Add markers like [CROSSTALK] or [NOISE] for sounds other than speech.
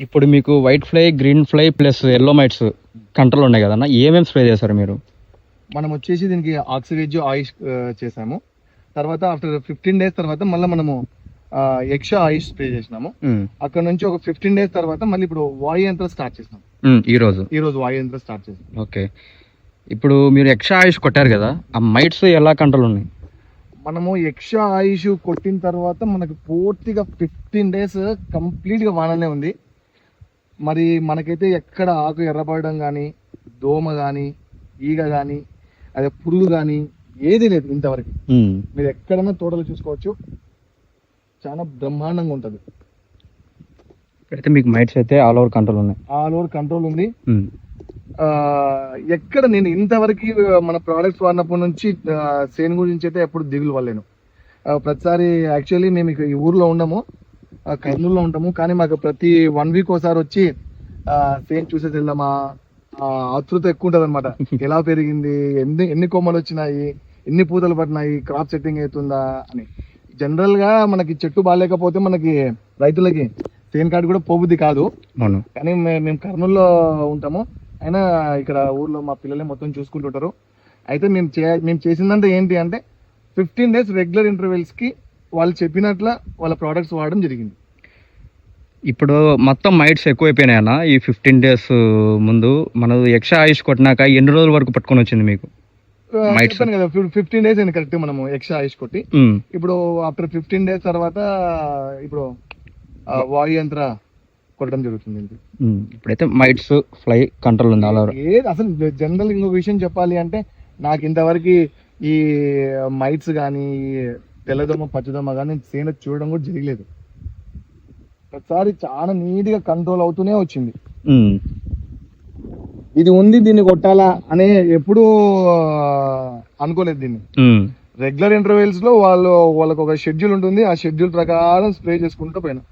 ఇప్పుడు మీకు white fly green fly plus yellow mites control ఉన్నాయి కదన్న? ఏమేమి స్ప్రే చేశారు మీరు? మనం వచ్చేసి దీనికి ఆక్సివేజ్ ఆయిష్ చేసాము తర్వాత ఆఫ్టర్ ఫిఫ్టీన్ డేస్ తర్వాత మళ్ళీ మనము ఎక్స్ట్రా ఆయిష్ స్ప్రే చేసినాము. ఉమ్, అక్కడ నుంచి ఒక ఫిఫ్టీన్ డేస్ తర్వాత మళ్ళీ ఇప్పుడు వాయు యంత్రం స్టార్ట్ చేసినాం. ఉమ్, ఈ రోజు? ఈ రోజు వాయు యంత్రం స్టార్ట్ చేసాం ఓకే ఇప్పుడు మీరు ఎక్స్ట్రా ఆయుష్ కొట్టారు కదా ఆ మైట్స్ ఎలా కంట్రోల్ ఉన్నాయి? మనము ఎక్స్ట్రా ఆయుష్ కొట్టిన తర్వాత మనకు పూర్తిగా ఫిఫ్టీన్ డేస్ కంప్లీట్గా వాననే ఉంది. మరి మనకైతే ఎక్కడ ఆకు ఎర్రపడడం కానీ దోమ కానీ ఈగ కానీ అదే పురుగు కానీ ఏది లేదు ఇంతవరకు. మీరు ఎక్కడైనా తోటలు చూసుకోవచ్చు. చాలా బ్రహ్మాండంగా ఉంటుంది. అయితే మీకు మైట్స్ అయితే ఆల్ ఓవర్ కంట్రోల్ ఉన్నాయి. ఆల్ ఓవర్ కంట్రోల్ ఉంది. ఎక్కడ నేను ఇంతవరకు మన ప్రోడక్ట్స్ వాడినప్పటి నుంచి సేన్ గురించి అయితే ఎప్పుడు దిగులు ఆ, ప్రతిసారి యాక్చువల్లీ మేము ఈ ఊర్లో ఉండము. కర్నూలులో ఉంటాము. కానీ మాకు ప్రతి వన్ వీక్ ఒకసారి వచ్చి ఆ, సేన్ చూసేసి వెళ్దామా? ఆ, ఆతృత ఎక్కువ ఉంటుంది అనమాట [LAUGHS] ఎలా పెరిగింది? ఎన్ని ఎన్ని కొమ్మలు వచ్చినాయి? ఎన్ని పూతలు పడినాయి? క్రాప్ సెట్టింగ్ అవుతుందా అని. జనరల్గా మనకి చెట్టు బాగాలేకపోతే మనకి రైతులకి సేన్ కార్డు కూడా పోబుద్ది కాదు. కానీ మేము కర్నూలులో ఉంటాము. అయినా ఇక్కడ ఊర్లో మా పిల్లలే మొత్తం చూసుకుంటుంటారు. అయితే మేము చే మేము చేసిందంటే ఏంటి అంటే ఫిఫ్టీన్ డేస్ రెగ్యులర్ ఇంటర్వెల్స్కి వాళ్ళు చెప్పినట్ల వాళ్ళ ప్రోడక్ట్స్ వాడడం జరిగింది. ఇప్పుడు మొత్తం మైట్స్ ఎక్కువైపోయినాయన్న ఈ ఫిఫ్టీన్ డేస్ ముందు మనది ఎక్స్ట్రా ఆయుష్ కొట్టినాక ఎన్ని రోజుల వరకు పట్టుకొని వచ్చింది మీకు. చెప్పాను కదా ఫిఫ్టీన్ డేస్ అయింది కరెక్ట్ మనము ఎక్స్ట్రా ఆయుష్ కొట్టి. ఇప్పుడు ఆఫ్టర్ ఫిఫ్టీన్ డేస్ తర్వాత ఇప్పుడు వాయు యంత్ర కొట్టడం జరుగుతుంది ఇప్పుడైతే మైట్స్ ఫ్లై కంట్రోల్ ఉంది ఏది అసలు జనరల్ ఇంకొక విషయం చెప్పాలి అంటే నాకు ఇంతవరకు ఈ మైట్స్ కానీ తెల్లదోమ పచ్చదోమ కానీ సేన చూడడం కూడా జరగలేదు. ప్రతిసారి చాలా నీట్గా కంట్రోల్ అవుతూనే వచ్చింది. ఇది ఉంది దీన్ని కొట్టాలా అనే ఎప్పుడూ అనుకోలేదు దీన్ని. రెగ్యులర్ ఇంటర్వెల్స్లో వాళ్ళు వాళ్ళకి ఒక షెడ్యూల్ ఉంటుంది. ఆ షెడ్యూల్ ప్రకారం స్ప్రే చేసుకుంటూ పోయినా.